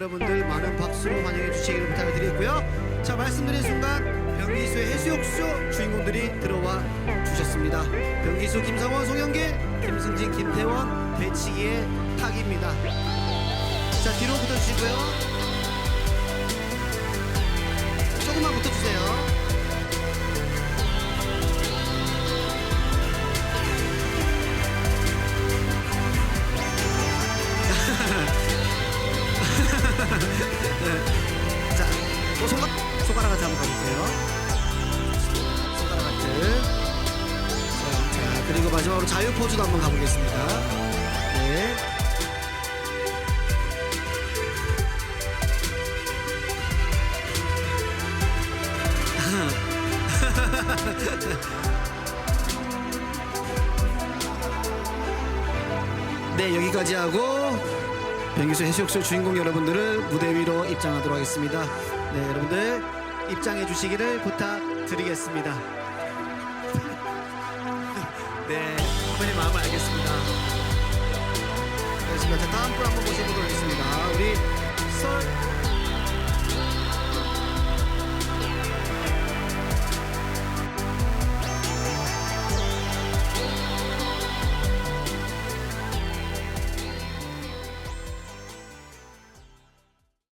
여러분들 많은 박수로 환영해 주시기를 부탁드리겠고요. 자 말씀드린 순간 변기수의 해수욕쇼 주인공들이 들어와 주셨습니다. 변기수, 김상원, 송영길, 김승진, 김태원, 배치기의 탁입니다. 자 뒤로 붙어주시고요. 마지막으로 자유 포즈도 한번 가보겠습니다. 네. 네, 여기까지 하고 변기수 해수욕소 주인공 여러분들을 무대 위로 입장하도록 하겠습니다. 네, 여러분들 입장해 주시기를 부탁드리겠습니다. 네, 선배님 마음을 알겠습니다. 알겠습니다. 자, 다음 분 한번 모셔보도록 하겠습니다.